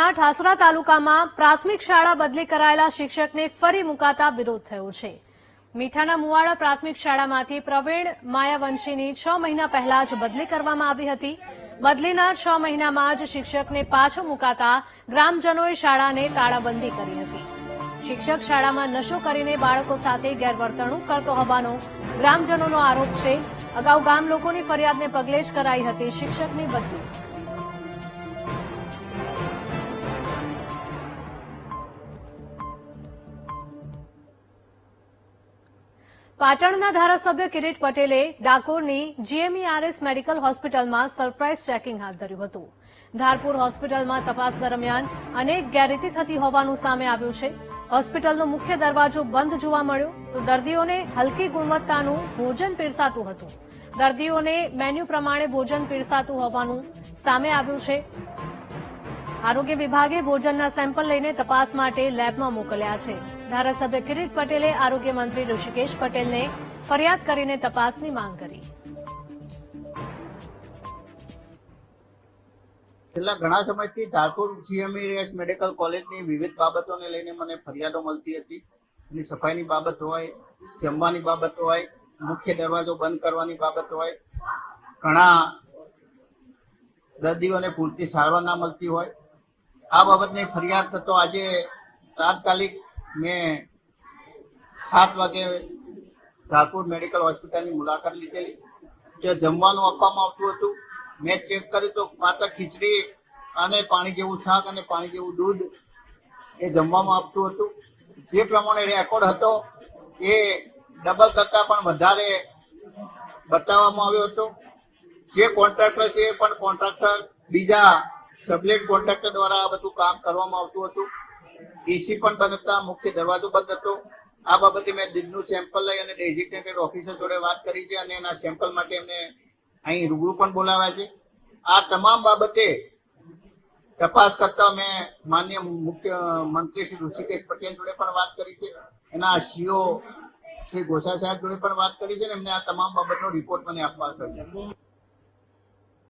જિલ્લાના ઠાસરા તાલુકામાં પ્રાથમિક શાળા બદલી કરાયેલા શિક્ષકને ફરી મુકાતા વિરોધ થયો છે. મીઠાના મુવાડા પ્રાથમિક શાળામાંથી પ્રવીણ માયાવંશીની છ મહિના પહેલા જ બદલી કરવામાં આવી હતી. બદલીના છ મહિનામાં જ શિક્ષકને પાછો મુકાતા ગ્રામજનોએ શાળાને તાળાબંધી કરી હતી. શિક્ષક શાળામાં નશો કરીને બાળકો સાથે ગેરવર્તણૂક કરતો હોવાનો ગ્રામજનોનો આરોપ છે. અગાઉ ગામ લોકોની ફરિયાદને પગલે જ કરાઈ હતી શિક્ષકની બદલી. પાટણના ધારાસભ્ય કિરીટ પટેલે ડાકોરની જીએમઈઆરએસ મેડિકલ હોસ્પિટલમાં સરપ્રાઇઝ ચેકિંગ હાથ ધર્યું હતું. ધારપુર હોસ્પિટલમાં તપાસ દરમિયાન અનેક ગેરરીતિ થતી હોવાનું સામે આવ્યું છે. હોસ્પિટલનો મુખ્ય દરવાજો બંધ જોવા મળ્યો તો દર્દીઓને હલકી ગુણવત્તાનું ભોજન પીરસાતું હતું. દર્દીઓને મેન્યુ પ્રમાણે ભોજન પીરસાતું હોવાનું સામે આવ્યું છે. આરોગ્ય વિભાગે ભોજનના સેમ્પલ લઈને તપાસ માટે લેબમાં મોકલ્યા છે. ધારાસભ્ય કિરીટ પટેલે આરોગ્ય મંત્રી ઋષિકેશ પટેલને ફરિયાદ કરીને તપાસની માંગ કરી. છેલ્લા ઘણા સમયથી ધારપુર જીએમઈએસ મેડિકલ કોલેજની વિવિધ બાબતોને લઈને મને ફરિયાદો મળતી હતી. એની સફાઈની બાબત હોય, જમવાની બાબત હોય, મુખ્ય દરવાજો બંધ કરવાની બાબત હોય, ઘણા દર્દીઓને પૂરતી સારવાર ના મળતી હોય આ બાબતની ફરિયાદ થતો આજે તાત્કાલિક મેં સાત વાગે ધારપુર મેડિકલ હોસ્પિટલની મુલાકાત લીધેલી. ત્યાં જમવાનું આપવામાં આવતું હતું. મેં ચેક કર્યું તો માત્ર ખીચડી અને પાણી જેવું શાક અને પાણી જેવું દૂધ એ જમવામાં આપતું હતું. જે પ્રમાણે રેકોર્ડ હતો એ ડબલ કરતાં પણ વધારે બતાવવામાં આવ્યો હતો. જે કોન્ટ્રાક્ટર છે એ પણ કોન્ટ્રાક્ટર બીજા સબલેટ કોન્ટ્રાક્ટર દ્વારા આ બધું કામ કરવામાં આવતું હતું. એસી પણ બંધ હતા, મુખ્ય દરવાજો બંધ હતો. આ બાબતે મેં દિલનું સેમ્પલ લઈ અને ડેઝિગ્નેટેડ ઓફિસર જોડે વાત કરી છે અને એના સેમ્પલ માટે એમને અહીં રૂબરૂ પણ બોલાવ્યા છે. આ તમામ બાબતે તપાસ કરતા મેં માન્ય મુખ્ય મંત્રી શ્રી ઋષિકેશ પટેલ જોડે પણ વાત કરી છે. એના સીઓ શ્રી ગોસા સાહેબ જોડે પણ વાત કરી છે ને એમને આ તમામ બાબતનો રિપોર્ટ મને આપવા કર્યો